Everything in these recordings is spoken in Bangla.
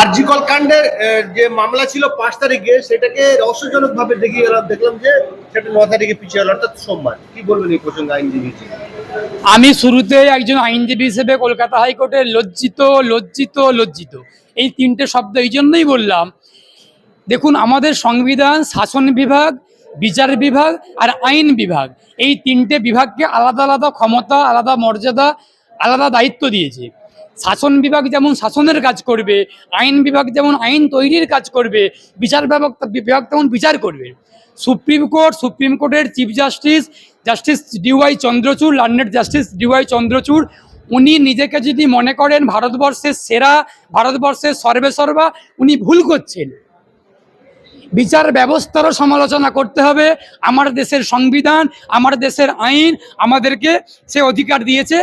আরজিকল কাণ্ডের যে মামলা ছিল পাঁচ তারিখে, সেটাকে রহস্যজনক ভাবে দেখিয়ে গেলাম, দেখলাম যে সেটা ন তারিখে পিছিয়ে গেল, অর্থাৎ সোমবার। কি বলবেন এই প্রসঙ্গে আইনজীবী? আমি শুরুতে একজন আইনজীবী হিসেবে কলকাতা হাইকোর্টের লজ্জিত লজ্জিত লজ্জিত। এই তিনটে শব্দ এই জন্যই বললাম। দেখুন, আমাদের সংবিধান, শাসন বিভাগ, বিচার বিভাগ আর আইন বিভাগ, এই তিনটে বিভাগকে আলাদা আলাদা ক্ষমতা, আলাদা মর্যাদা, আলাদা দায়িত্ব দিয়েছে। শাসন বিভাগ যেমন শাসনের কাজ করবে, আইন বিভাগ যেমন আইন তৈরির কাজ করবে, বিচার বিভাগ বিভাগ তেমন বিচার করবে। সুপ্রিম কোর্ট, সুপ্রিম কোর্টের chief justice justice D Y Chandrachud learned justice D Y Chandrachud, উনি নিজেকে যদি মনে করেন ভারতবর্ষের সেরা, ভারতবর্ষের সর্বেসর্বা উনি ভুল করছেন। বিচার ব্যবস্থারও সমালোচনা করতে হবে, আমার দেশের সংবিধান, আমার দেশের আইন, আমাদেরকে সে অধিকার দিয়েছে।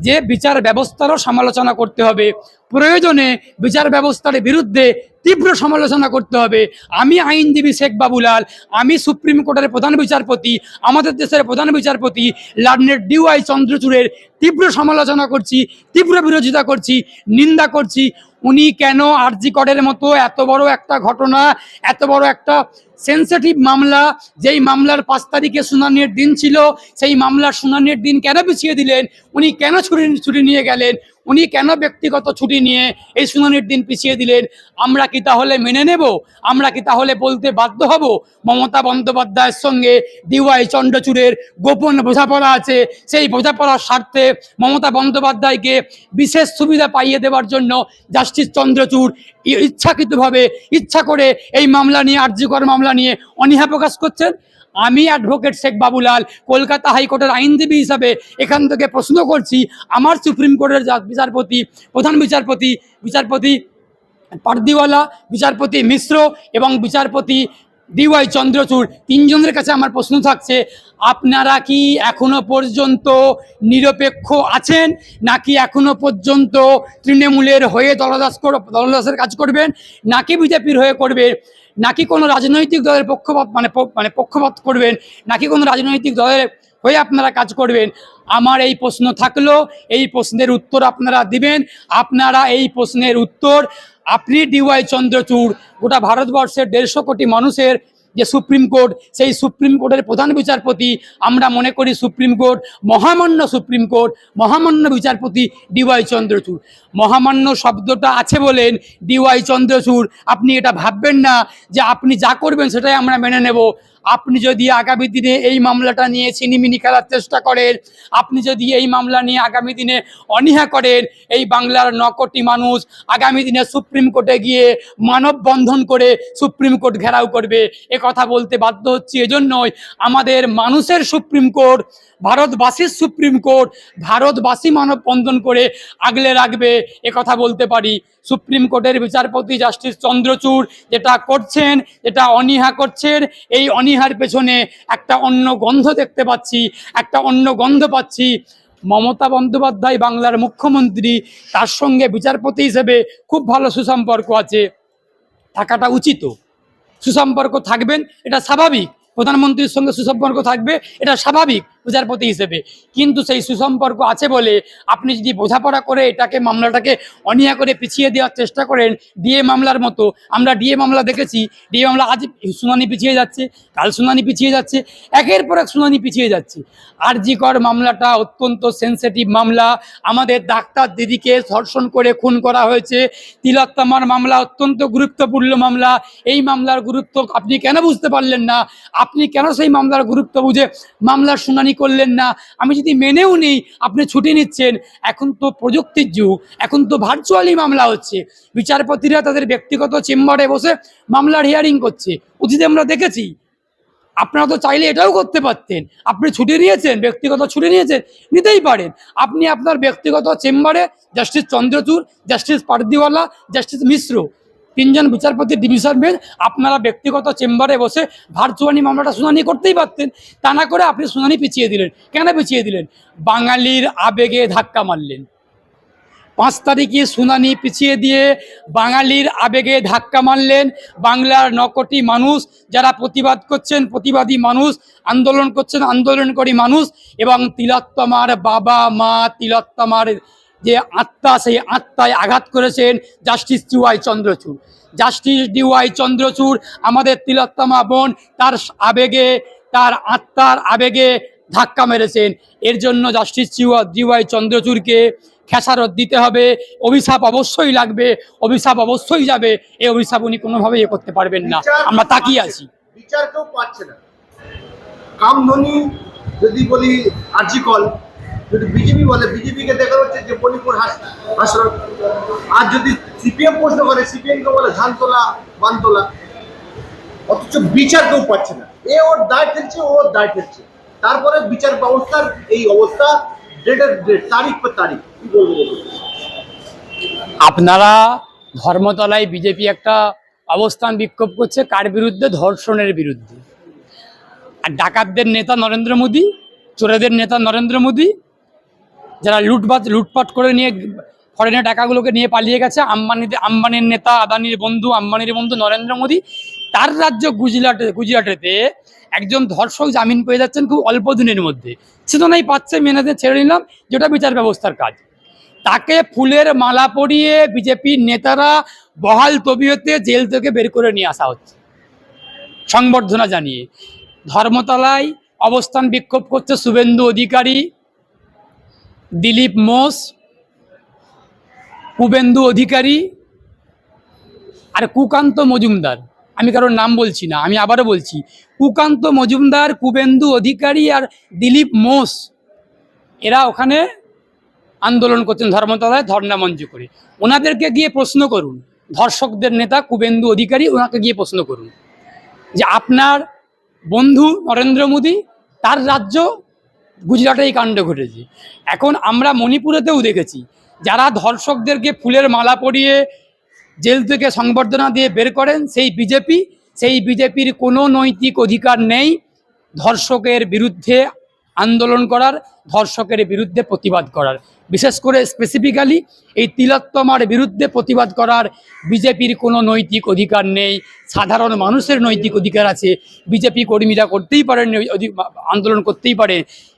যে বিচার ব্যবস্থারও সমালোচনা করতে হবে। প্রয়োজনে বিচার ব্যবস্থার বিরুদ্ধে তীব্র সমালোচনা করতে হবে। আমি আইনজীবী শেখ বাবুলাল, আমি সুপ্রিম কোর্টের প্রধান বিচারপতি, আমাদের দেশের প্রধান বিচারপতি লার্নেট ডিওয়াই চন্দ্রচূড়ের তীব্র সমালোচনা করছি, তীব্র বিরোধিতা করছি, নিন্দা করছি। উনি কেন আরজি করের মতো এত বড় একটা ঘটনা, এত বড় একটা সেন্সিটিভ মামলা, যেই মামলার পাঁচ তারিখে শুনানির দিন ছিল, সেই মামলার শুনানির দিন কেন পিছিয়ে দিলেন? উনি কেন ছুটি ছুটি নিয়ে গেলেন? উনি কেন ব্যক্তিগত ছুটি নিয়ে এই শুনানির দিন পিছিয়ে দিলেন? আমরা কি তাহলে মেনে নেব? আমরা কি তাহলে বলতে বাধ্য হব? মমতা বন্দ্যোপাধ্যায়ের সঙ্গে ডিওয়াই চন্দ্রচূড়ের গোপন বোঝাপড়া আছে। সেই বোঝাপড়ার স্বার্থে মমতা বন্দ্যোপাধ্যায়কে বিশেষ সুবিধা পাইয়ে দেওয়ার জন্য জাস্টিস চন্দ্রচূড় ইচ্ছাকৃতভাবে ইচ্ছা করে এই মামলা নিয়ে, আর্যকর মামলা নিয়ে অনীহা প্রকাশ করছেন। আমি অ্যাডভোকেট শেখ বাবুলাল, কলকাতা হাইকোর্টের আইনজীবী হিসাবে এখান থেকে প্রশ্ন করছি, আমার সুপ্রিম কোর্টের বিচারপতি, প্রধান বিচারপতি বিচারপতি পারদিওয়ালা, বিচারপতি মিশ্র এবং বিচারপতি ডিওয়াই চন্দ্রচূড় তিনজনের কাছে আমার প্রশ্ন থাকছে, আপনারা কি এখনও পর্যন্ত নিরপেক্ষ আছেন নাকি এখনও পর্যন্ত তৃণমূলের হয়ে দলদাস দলদাসের কাজ করবেন নাকি বিজেপির হয়ে করবেন, নাকি কোনো রাজনৈতিক দলের পক্ষপাত মানে মানে পক্ষপাত করবেন, নাকি কোনো রাজনৈতিক দলের হয়ে আপনারা কাজ করবেন? আমার এই প্রশ্ন থাকল, এই প্রশ্নের উত্তর আপনারা দিবেন, আপনারা এই প্রশ্নের উত্তর আপনি ডিওয়াই চন্দ্রচূড়, গোটা ভারতবর্ষের দেড়শো কোটি মানুষের যে সুপ্রিম কোর্ট, সেই সুপ্রিম কোর্টের প্রধান বিচারপতি, আমরা মনে করি সুপ্রিম কোর্ট, মহামান্য সুপ্রিম কোর্ট, মহামান্য বিচারপতি ডিওয়াই চন্দ্রচূড়। মহামান্য শব্দটা আছে বলেন ডিওয়াই চন্দ্রচূড়। আপনি এটা ভাববেন না যে আপনি যা করবেন সেটাই আমরা মেনে নেব। আপনি যদি আগামী দিনে এই মামলাটা নিয়ে ছিনিমিনি খেলার চেষ্টা করেন, আপনি যদি এই মামলা নিয়ে আগামী দিনে অনীহা করেন, এই বাংলার ন কোটি মানুষ আগামী দিনে সুপ্রিম কোর্টে গিয়ে মানববন্ধন করে সুপ্রিম কোর্ট ঘেরাও করবে। এ কথা বলতে বাধ্য হচ্ছি, এজন্যই আমাদের মানুষের সুপ্রিম কোর্ট ভারতবাসীর সুপ্রিম কোর্ট, ভারতবাসী মানববন্ধন করে আগলে রাখবে কথা বলতে পারি। সুপ্রিম কোর্টের বিচারপতি জাস্টিস চন্দ্রচূড় যেটা করছেন, যেটা অনীহা করছেন, এই অনীহার পেছনে একটা অন্য গন্ধ দেখতে পাচ্ছি, একটা অন্য গন্ধ পাচ্ছি। মমতা বন্দ্যোপাধ্যায় বাংলার মুখ্যমন্ত্রী, তার সঙ্গে বিচারপতি হিসেবে খুব ভালো সুসম্পর্ক আছে। থাকাটা উচিত। সুসম্পর্ক থাকবেন, এটা স্বাভাবিক। প্রধানমন্ত্রীর সঙ্গে সুসম্পর্ক থাকবে, এটা স্বাভাবিক। বিচারপতি হিসেবে। কিন্তু সেই সুসম্পর্ক আছে বলে আপনি যদি বোঝাপড়া করে এটাকে, মামলাটাকে অনিয়া করে পিছিয়ে দেওয়ার চেষ্টা করেন ডিএ মামলার মতো, আমরা ডিএ মামলা দেখেছি, ডিএ মামলা আজ শুনানি পিছিয়ে যাচ্ছে, কাল শুনানি পিছিয়ে যাচ্ছে, একের পর এক শুনানি পিছিয়ে যাচ্ছে। আরজিকর মামলাটা অত্যন্ত সেন্সিটিভ মামলা, আমাদের ডাক্তার দিদিকে ধর্ষণ করে খুন করা হয়েছে। তিলোত্তমার মামলা অত্যন্ত গুরুত্বপূর্ণ মামলা, এই মামলার গুরুত্ব আপনি কেন বুঝতে পারলেন না? আপনি কেন সেই মামলার গুরুত্ব বুঝে মামলার শুনানি করলেন না, আমি যদি মেনেও নেই, আপনি ছুটি নিচ্ছেন। এখন তো প্রযুক্তির যুগ, এখন তো ভার্চুয়ালি মামলা হচ্ছে। বিচারপতিরা তাদের ব্যক্তিগত চেম্বারে বসে মামলার হিয়ারিং করছে। অতীতে আমরা দেখেছি, আপনারা তো চাইলে এটাও করতে পারতেন। আপনি ছুটি নিয়েছেন, ব্যক্তিগত ছুটি নিয়েছেন, নিতেই পারেন। আপনি আপনার ব্যক্তিগত চেম্বারে justice Chandrachud justice Pardiwala justice Mishra তিনজন বিচারপতি ডিভিশন বেঞ্চ আপনারা ব্যক্তিগত চেম্বারে বসে ভার্চুয়ালি মামলাটা শুনানি করতেই পারতেন। তা না করে আপনি শুনানি পিছিয়ে দিলেন। কেন পিছিয়ে দিলেন? বাঙালির আবেগে ধাক্কা মারলেন। পাঁচ তারিখে শুনানি পিছিয়ে দিয়ে বাঙালির আবেগে ধাক্কা মারলেন। বাংলার ন কোটি মানুষ, যারা প্রতিবাদ করছেন, প্রতিবাদী মানুষ, আন্দোলন করছেন, আন্দোলনকারী মানুষ এবং তিলোত্তমার বাবা মা তিলোত্তমার যে আত্মা সেই আত্মায় আঘাত করেছেন justice D Y Chandrachud. Justice D Y Chandrachud আমাদের তিলোত্তমা বোন তার আবেগে তার আত্মার আবেগে ধাক্কা মেরেছেন। এর জন্য জাস্টিস ডিওয়াই চন্দ্রচূড়কে খেসারত দিতে হবে। অভিশাপ অবশ্যই লাগবে অভিশাপ অবশ্যই যাবে। এই অভিশাপ উনি কোনোভাবেই এ করতে পারবেন না। আমরা তাকিয়ে আছি। বিচার কেউ পাচ্ছে না। কামধনি যদি বলি আরজি কল যদি বিজেপি বলে, বিজেপিকে দেখা হচ্ছে যে মণিপুর হাস- হাসপাতাল আর যদি সিপিএম প্রশ্ন করে সিপিএম কে বলে ধানতলা, বানতলা, অথচ বিচার কেউ পাচ্ছে না। এ ওর দায় ঠেলছে ও ওর দায় ঠেলছে তারপরে বিচার ব্যবস্থার এই অবস্থা ডেটের ডেট তারিখ পর তারিখ, কি বলব আপনারা ধর্মতলায় বিজেপি একটা অবস্থান বিক্ষোভ করছে, কার বিরুদ্ধে? ধর্ষণের বিরুদ্ধে। আর ডাকাতদের নেতা নরেন্দ্র মোদী, চোরেদের নেতা নরেন্দ্র মোদী যারা লুটপাট লুটপাট করে নিয়ে ফরেনের টাকাগুলোকে নিয়ে পালিয়ে গেছে, আম্বানিতে, আম্বানির নেতা, আদানির বন্ধু, আম্বানির বন্ধু নরেন্দ্র মোদী, তার রাজ্য গুজরাটে, গুজরাটেতে একজন ধর্ষক জামিন পেয়ে যাচ্ছেন খুব অল্প দিনের মধ্যে। চেতনাই পাচ্ছে মেনেতে ছেড়ে নিলাম, যেটা বিচার ব্যবস্থার কাজ। তাকে ফুলের মালা পরিয়ে বিজেপির নেতারা বহাল তবিয়তে জেল থেকে বের করে নিয়ে আসা হচ্ছে। সংবর্ধনা জানিয়ে ধর্মতলায় অবস্থান বিক্ষোভ করছে শুভেন্দু অধিকারী। দিলীপ মোস কুবেন্দু অধিকারী আর কুকান্ত মজুমদার। আমি কারোর নাম বলছি না, আমি আবারও বলছি, কুকান্ত মজুমদার, কুবেন্দু অধিকারী আর দিলীপ মোস এরা ওখানে আন্দোলন করছেন ধর্মতলায় ধর্ণা মঞ্চ করে। ওনাদেরকে গিয়ে প্রশ্ন করুন, ধর্ষকদের নেতা কুবেন্দু অধিকারী, ওনাকে গিয়ে প্রশ্ন করুন যে আপনার বন্ধু নরেন্দ্র মোদী, তার রাজ্য গুজরাটে এই কাণ্ড ঘটেছে। এখন আমরা মণিপুরেতেও দেখেছি, যারা ধর্ষকদেরকে ফুলের মালা পরিয়ে জেল থেকে সংবর্ধনা দিয়ে বের করেন, সেই বিজেপি, সেই বিজেপির কোনো নৈতিক অধিকার নেই ধর্ষকের বিরুদ্ধে আন্দোলন করার, ধর্ষকের বিরুদ্ধে প্রতিবাদ করার। বিশেষ করে স্পেসিফিক্যালি এই তিলোত্তমার বিরুদ্ধে প্রতিবাদ করার বিজেপির কোনো নৈতিক অধিকার নেই। সাধারণ মানুষের নৈতিক অধিকার আছে। বিজেপি কর্মীরা করতেই পারেন আন্দোলন করতেই পারে।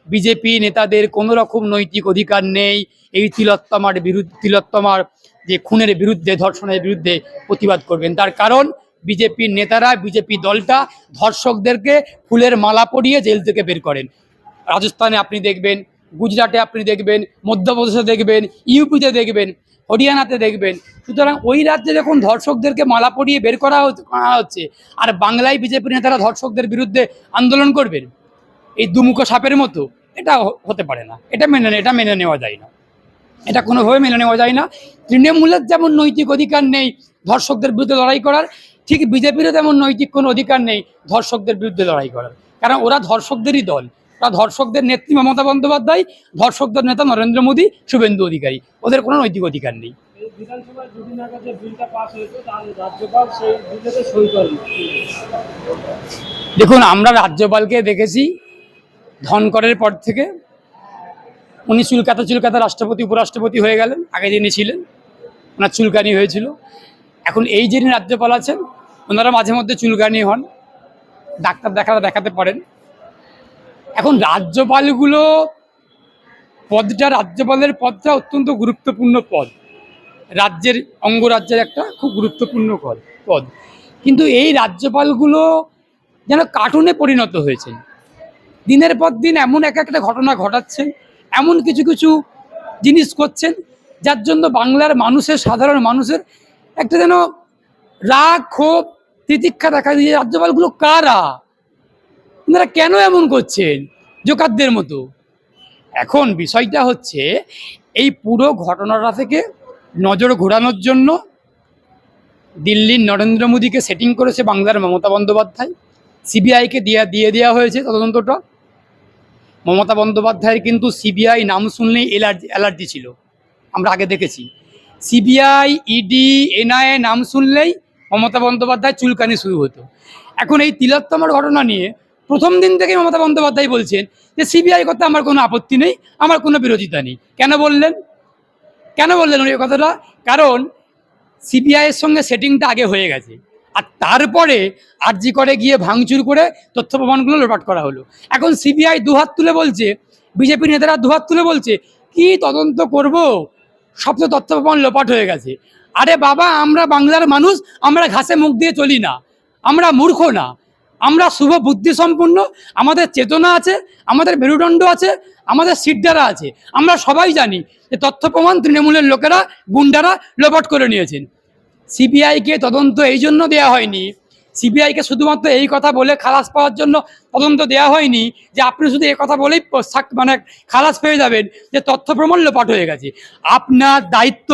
বিজেপি নেতাদের কোনো রকম নৈতিক অধিকার নেই। এই তিলোত্তমার বিরুদ্ধে তিলোত্তমার যে খুনের বিরুদ্ধে, ধর্ষণের বিরুদ্ধে প্রতিবাদ করবেন। তার কারণ, বিজেপির নেতারা, বিজেপি দলটা ধর্ষকদেরকে ফুলের মালা পরিয়ে জেল থেকে বের করেন। রাজস্থানে আপনি দেখবেন, গুজরাটে আপনি দেখবেন, মধ্যপ্রদেশে দেখবেন, ইউপিতে দেখবেন, হরিয়ানাতে দেখবেন। সুতরাং ওই রাজ্যে যখন ধর্ষকদেরকে মালা পরিয়ে বের করা হচ্ছে- করা হচ্ছে। আর বাংলায় বিজেপি নেতারা ধর্ষকদের বিরুদ্ধে আন্দোলন করবেন। এই দুমুখ সাপের মতো। এটা হতে পারে না। এটা মেনে এটা মেনে নেওয়া যায় না। এটা কোনোভাবে মেনে নেওয়া যায় না। তৃণমূলের যেমন নৈতিক অধিকার নেই ধর্ষকদের বিরুদ্ধে লড়াই করার, ঠিক বিজেপিরও তেমন নৈতিক কোনো অধিকার নেই ধর্ষকদের বিরুদ্ধে লড়াই করার। কারণ ওরা ধর্ষকদেরই দল। ওরা ধর্ষকদের নেত্রী মমতা বন্দ্যোপাধ্যায় ধর্ষকদের নেতা নরেন্দ্র মোদী শুভেন্দু অধিকারী। ওদের কোনো নৈতিক অধিকার নেই। দেখুন আমরা রাজ্যপালকে দেখেছি ধনকরের পর থেকে। উনি চুলকাতা চুলকাতা রাষ্ট্রপতি উপরাষ্ট্রপতি হয়ে গেলেন। আগে যিনি ছিলেন ওনার চুলকানি হয়েছিল। এখন এই যিনি রাজ্যপাল আছেন ওনারা মাঝে মধ্যে চুলকানি হন। ডাক্তার দেখাতে দেখাতে পারেন। এখন রাজ্যপালগুলো পদটা, রাজ্যপালের পদটা অত্যন্ত গুরুত্বপূর্ণ পদ। রাজ্যের, অঙ্গরাজ্যের একটা খুব গুরুত্বপূর্ণ পদ পদ। কিন্তু এই রাজ্যপালগুলো যেন কার্টুনে পরিণত হয়েছেন দিনের পর দিন এমন এক একটা ঘটনা ঘটাচ্ছেন, এমন কিছু কিছু জিনিস করছেন, যার জন্য বাংলার মানুষের, সাধারণ মানুষের একটা যেন রাগ, ক্ষোভ, তিতিক্ষা দেখা দিয়ে রাজ্যপালগুলো কারা? আপনারা কেন এমন করছেন? জোকারদের মতো। এখন বিষয়টা হচ্ছে, এই পুরো ঘটনাটা থেকে নজর ঘোরানোর জন্য দিল্লির নরেন্দ্র মোদীকে সেটিং করেছে বাংলার মমতা বন্দ্যোপাধ্যায়। সিবিআইকে দিয়ে দিয়ে দেওয়া হয়েছে তদন্তটা। মমতা বন্দ্যোপাধ্যায়ের কিন্তু সিবিআই নাম শুনলেই অ্যালার্জি অ্যালার্জি ছিল। আমরা আগে দেখেছি। সিবিআই, ইডি এনআইএ নাম শুনলেই মমতা বন্দ্যোপাধ্যায় চুলকানি শুরু হতো। এখন এই তিলোত্তমার ঘটনা নিয়ে প্রথম দিন থেকেই মমতা বন্দ্যোপাধ্যায় বলছেন যে সিবিআই করতে আমার কোনো আপত্তি নেই, আমার কোনো বিরোধিতা নেই। কেন বললেন? কেন বললেন ওই কথাটা? কারণ সিবিআইয়ের সঙ্গে সেটিংটা আগে হয়ে গেছে। আর তারপরে আরজি করে গিয়ে ভাঙচুর করে তথ্য প্রমাণগুলো লোপাট করা হলো। এখন সিবিআই দুহাত তুলে বলছে, বিজেপি নেতারা দুহাত তুলে বলছে, কি তদন্ত করব? সব তো তথ্য প্রমাণ লোপাট হয়ে গেছে। আরে বাবা, আমরা বাংলার মানুষ, আমরা ঘাসে মুখ দিয়ে চলি না। আমরা মূর্খ না। আমরা শুভ বুদ্ধি আমাদের চেতনা আছে, আমাদের মেরুদণ্ড আছে, আমাদের সিদ্ধারা আছে। আমরা সবাই জানি যে তথ্য প্রমাণ তৃণমূলের লোকেরা, গুন্ডারা লোপাট করে নিয়েছেন। সিবিআইকে তদন্ত এই জন্য দেওয়া হয়নি সিবিআইকে শুধুমাত্র এই কথা বলে খালাস পাওয়ার জন্য তদন্ত দেওয়া হয়নি, যে আপনি শুধু এই কথা বলেই মানে খালাস পেয়ে যাবেন, যে তথ্য প্রমাণ লোপাট হয়ে গেছে। আপনার দায়িত্ব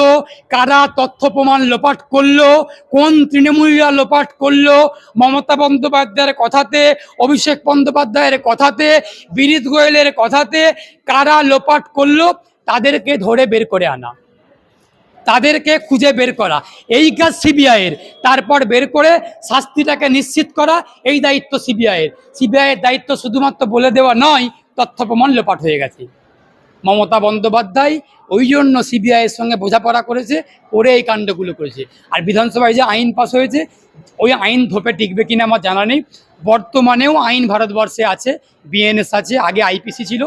কারা তথ্য প্রমাণ লোপাট করল, কোন তৃণমূলীরা লোপাট করল, মমতা বন্দ্যোপাধ্যায়ের কথাতে, অভিষেক বন্দ্যোপাধ্যায়ের কথাতে, বিনীত গোয়েলের কথাতে কারা লোপাট করল, তাদেরকে ধরে বের করে আনা। তাদেরকে খুঁজে বের করা। এই কাজ সিবিআইয়ের। তারপর বের করে শাস্তিটাকে নিশ্চিত করা এই দায়িত্ব সিবিআইয়ের। সিবিআইয়ের দায়িত্ব শুধুমাত্র বলে দেওয়া নয় তথ্য প্রমাণ লোপাট হয়ে গেছে। মমতা বন্দ্যোপাধ্যায় ওই জন্য সিবিআইয়ের সঙ্গে বোঝাপড়া করেছে, করে এই কাণ্ডগুলো করেছে। আর বিধানসভায় যে আইন পাস হয়েছে, ওই আইন ধোপে টিকবে কিনা আমার জানা নেই। বর্তমানেও আইন ভারতবর্ষে আছে, বিএনএস আছে, আগে আইপিসি ছিল।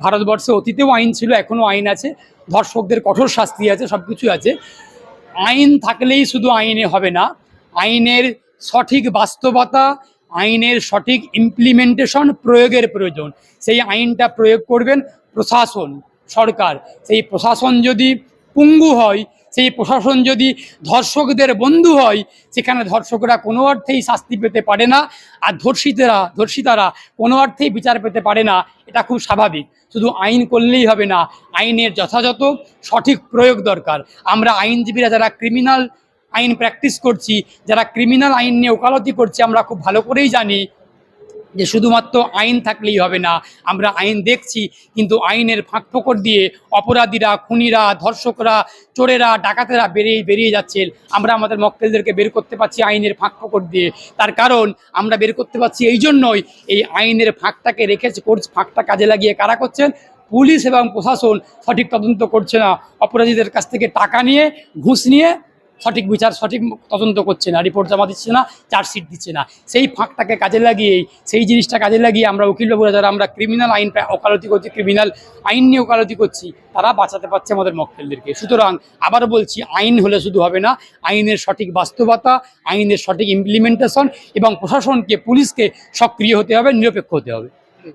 ভারতবর্ষে অতীতেও আইন ছিল, এখনও আইন আছে। ধর্ষকদের কঠোর শাস্তি আছে সব কিছু আছে। আইন থাকলেই শুধু আইনে হবে না। আইনের সঠিক বাস্তবতা, আইনের সঠিক ইমপ্লিমেন্টেশন প্রয়োগের প্রয়োজন। সেই আইনটা প্রয়োগ করবেন প্রশাসন, সরকার। সেই প্রশাসন যদি পুঙ্গু হয়, সেই প্রশাসন যদি ধর্ষকদের বন্ধু হয়, সেখানে ধর্ষকরা কোনো অর্থেই শাস্তি পেতে পারে না, আর ধর্ষিতেরা, ধর্ষিতারা কোনো অর্থেই বিচার পেতে পারে না, এটা খুব স্বাভাবিক। শুধু আইন করলেই হবে না, আইনের যথাযথ, সঠিক প্রয়োগ দরকার। আমরা আইনজীবীরা যারা ক্রিমিনাল আইন প্র্যাকটিস করছি, যারা ক্রিমিনাল আইন নিয়ে ওকালতি করছি, আমরা খুব ভালো করেই জানি যে শুধুমাত্র আইন থাকলেই হবে না, আমরা আইন দেখছি, কিন্তু আইনের ফাঁক ফোকর দিয়ে অপরাধীরা, খুনিরা, ধর্ষকরা, চোরেরা, ডাকাতেরা বেরিয়ে বেরিয়ে যাচ্ছেন আমরা আমাদের মক্কেলদেরকে বের করতে পারছি আইনের ফাঁক ফোকর দিয়ে। তার কারণ আমরা বের করতে পারছি এই জন্যই এই আইনের ফাঁকটাকে করছে ফাঁকটা কাজে লাগিয়ে কারা করছেন? পুলিশ এবং প্রশাসন সঠিক তদন্ত করছে না। অপরাধীদের কাছ থেকে টাকা নিয়ে, ঘুষ নিয়ে সঠিক বিচার, সঠিক তদন্ত করছে না রিপোর্ট জমা দিচ্ছে না চার্জশিট দিচ্ছে না। সেই ফাঁকটাকে কাজে লাগিয়েই সেই জিনিসটা কাজে লাগিয়ে আমরা উকিলবাবুরা যারা আমরা ক্রিমিনাল আইন ওকালতি করছি ক্রিমিনাল আইন নিয়ে ওকালতি করছি, তারা বাঁচাতে পারছে আমাদের মক্কেলদেরকে। সুতরাং আবার বলছি, আইন হলে শুধু হবে না, আইনের সঠিক বাস্তবতা, আইনের সঠিক ইমপ্লিমেন্টেশন এবং প্রশাসনকে, পুলিশকে সক্রিয় হতে হবে, নিরপেক্ষ হতে হবে।